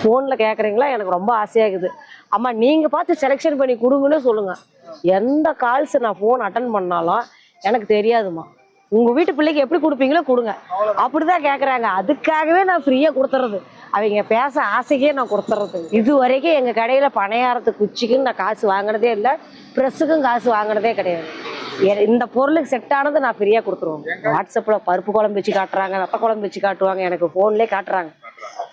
ஃபோனில் கேட்குறீங்களா எனக்கு ரொம்ப ஆசையாகுது. அம்மா நீங்கள் பார்த்து செலெக்ஷன் பண்ணி கொடுங்கன்னு சொல்லுங்கள் எந்த கால்ஸ் நான் ஃபோன் அட்டன் பண்ணாலும் எனக்கு தெரியாதும்மா. உங்கள் வீட்டு பிள்ளைக்கு எப்படி கொடுப்பீங்களோ கொடுங்க. அப்படி தான் கேட்குறாங்க அதுக்காகவே நான் ஃப்ரீயாக கொடுத்துறது. அவங்க பேச ஆசைக்கே நான் கொடுத்துறது. இது வரைக்கும் எங்கள் கடையில் பணியாரத்து குச்சிக்குன்னு நான் காசு வாங்கினதே இல்லை. ப்ரெஸ்ஸுக்கும் காசு வாங்கினதே கிடையாது. இந்த பொருளுக்கு செட் ஆனது நான் ஃப்ரீயாக கொடுத்துருவோம் வாட்ஸ்அப்பில் பருப்பு குழம்பு வச்சு காட்டுறாங்க ரத்த குழம்பு வச்சு காட்டுவாங்க எனக்கு ஃபோன்லேயே காட்டுறாங்க.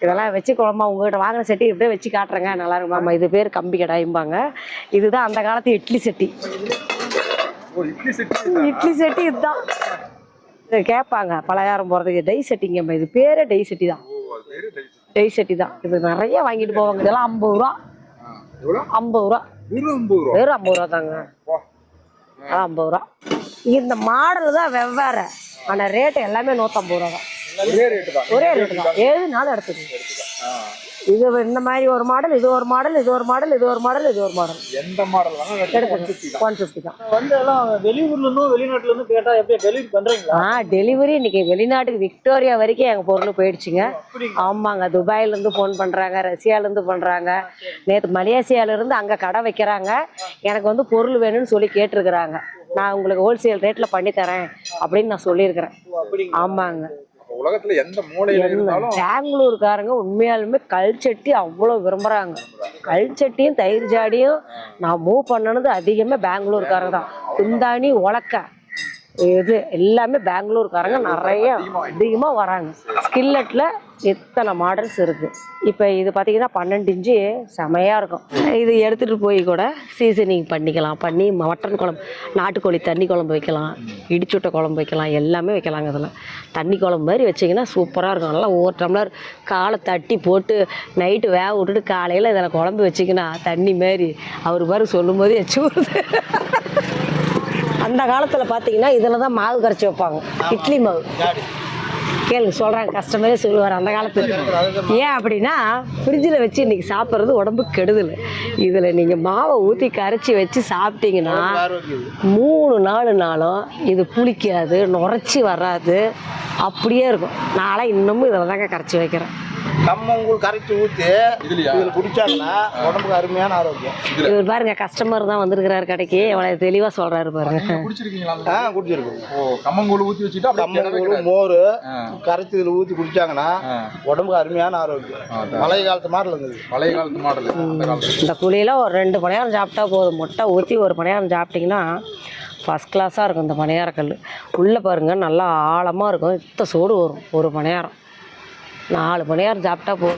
இதெல்லாம் வச்சு குழம்பா உங்ககிட்ட வாங்கின செட்டி இப்படியே வச்சு காட்டுறேங்க. நல்லா இருக்கும். ஆமாம் இது பேர் கம்பி கடாயும்பாங்க. இதுதான் அந்த காலத்து இட்லி செட்டி. இட்லி செட் இட்லி செட்டி இதுதான். இது கேட்பாங்க பலகாரம் போகிறதுக்கு டை செட்டிங்கம்மா இது பேரே டை செட்டி தான். டை செட்டி. தான். இது நிறைய வாங்கிட்டு போவாங்க. இதெல்லாம் ஐம்பது ரூபா. ஐம்பது ரூபா. வெறும் ஐம்பது ரூபா? தாங்க. ஐம்பது ரூபா. இந்த மாடல் தான் வெவ்வேறு. ஆனால் ரேட்டு எல்லாமே நூற்றம்பது ரூபா தான். ஒரே ரேட்டு தான். ஒரே ரேட்டு தான். எதுனாலும் எடுத்துக்கோங்க. இது இந்த மாதிரி ஒரு மாடல் இது ஒரு மாடல் இது ஒரு மாடல் இது ஒரு மாடல் இது ஒரு மாடல் எந்த மாடல் வேணாலும் எடுத்துக்கலாம். ஒன் ஃபிஃப்டி தான். வந்து எல்லாம் வெளியூர்ல இருந்தும் வெளிநாட்டுல இருந்தும் கேட்டா எப்படி டெலிவரி பண்றீங்களா? ஆ டெலிவரி இன்னைக்கு வெளிநாட்டுக்கு விக்டோரியா வரைக்கும் எங்கள் பொருள் போயிடுச்சுங்க. ஆமாங்க. துபாயிலேருந்து ஃபோன் பண்ணுறாங்க ரஷ்யாலேருந்து பண்ணுறாங்க நேற்று மலேசியாவிலேருந்து அங்கே கடை வைக்கிறாங்க. எனக்கு வந்து பொருள் வேணும்னு சொல்லி கேட்டிருக்கிறாங்க. நான் உங்களுக்கு ஹோல்சேல் ரேட்டில் பண்ணி தரேன் அப்படின்னு நான் சொல்லியிருக்கிறேன். ஆமாங்க. உலகத்துல எந்த மூலையில இருந்தாலும் பெங்களூருக்காரங்க உண்மையாலுமே கல் சட்டி அவ்வளோ விரும்புகிறாங்க கல் சட்டியும் தயிர் ஜாடியும் நான் மூவ் பண்ணனது அதிகமாக பெங்களூருக்காரங்க தான். குந்தாணி உலக்க. இது எல்லாமே பெங்களூருக்காரங்க நிறைய அதிகமாக வராங்க. ஸ்கில்லட்டில் இத்தனை மாடல்ஸ் இருக்குது இப்போ இது பார்த்தீங்கன்னா பன்னெண்டு இன்ச்சு செமையாக இருக்கும். இது எடுத்துகிட்டு போய் கூட சீசனிங் பண்ணிக்கலாம். பண்ணி மட்டன் குழம்பு நாட்டுக்கோழி தண்ணி குழம்பு வைக்கலாம். இடிச்சுட்ட குழம்பு வைக்கலாம். எல்லாமே வைக்கலாங்க இதில் தண்ணி குழம்பு மாதிரி வச்சிங்கன்னா சூப்பராக இருக்கும். நல்லா ஒவ்வொரு டம்ளர் காலை தட்டி போட்டு நைட்டு வேக விட்டுட்டு காலையில் இதில் குழம்பு வச்சிங்கன்னா தண்ணி மாதிரி அவர் பாரு சொல்லும் போது எச்சு வருது அந்த காலத்தில் பார்த்தீங்கன்னா இதில் தான் மாவு கரைச்சி வைப்பாங்க. இட்லி மாவு. கேளுங்க சொல்கிறாங்க கஸ்டமரே சொல்லுவார் அந்த காலத்தில். ஏன் அப்படின்னா ஃப்ரிட்ஜில் வச்சு இன்றைக்கி சாப்பிட்றது உடம்புக்கு கெடுதல். இதில் நீங்கள் மாவை ஊற்றி கரைச்சி வச்சு சாப்பிட்டீங்கன்னா மூணு நாலு நாளும் இது புளிக்காது நுரைச்சி வராது. அப்படியே இருக்கும். நாளாக இன்னமும் இதில் தாங்க கரைச்சி வைக்கிறேன். கம்மங்கூழ் கரைச்சி ஊற்றி இதுலயா? இதில் குடிச்சாங்கன்னா உடம்புக்கு அருமையான ஆரோக்கியம். இவர் பாருங்க கஸ்டமர் தான் வந்திருக்கிறாரு கடைக்கு. எவ்வளோ தெளிவாக சொல்கிறாரு பாருங்க. குடிச்சிருக்கீங்களா அந்த ஆ குடிச்சிருக்கோம். ஓ கம்மங்கூழ் ஊத்தி வச்சுட்டு அப்படியே கிணறு கம்மங்கூழ் கிடையாது. மோர். கரைச்சி இதில் ஊற்றி குடிச்சாங்கன்னா. உடம்புக்கு அருமையான ஆரோக்கியம். மழை காலத்து இருந்தது மாடல் இந்த குழியில் ஒரு ரெண்டு மணியாரம் சாப்பிட்டா போதும். முட்டை ஊற்றி ஒரு மணியாரம் சாப்பிட்டிங்கன்னா ஃபஸ்ட் கிளாஸாக இருக்கும் இந்த மணியாரக்கல் உள்ளே பாருங்கள் நல்லா ஆழமாக இருக்கும். இத்த சோடு வரும் ஒரு மணியாரம். நாலு மணியாரம் சாப்பிட்டா போதும்.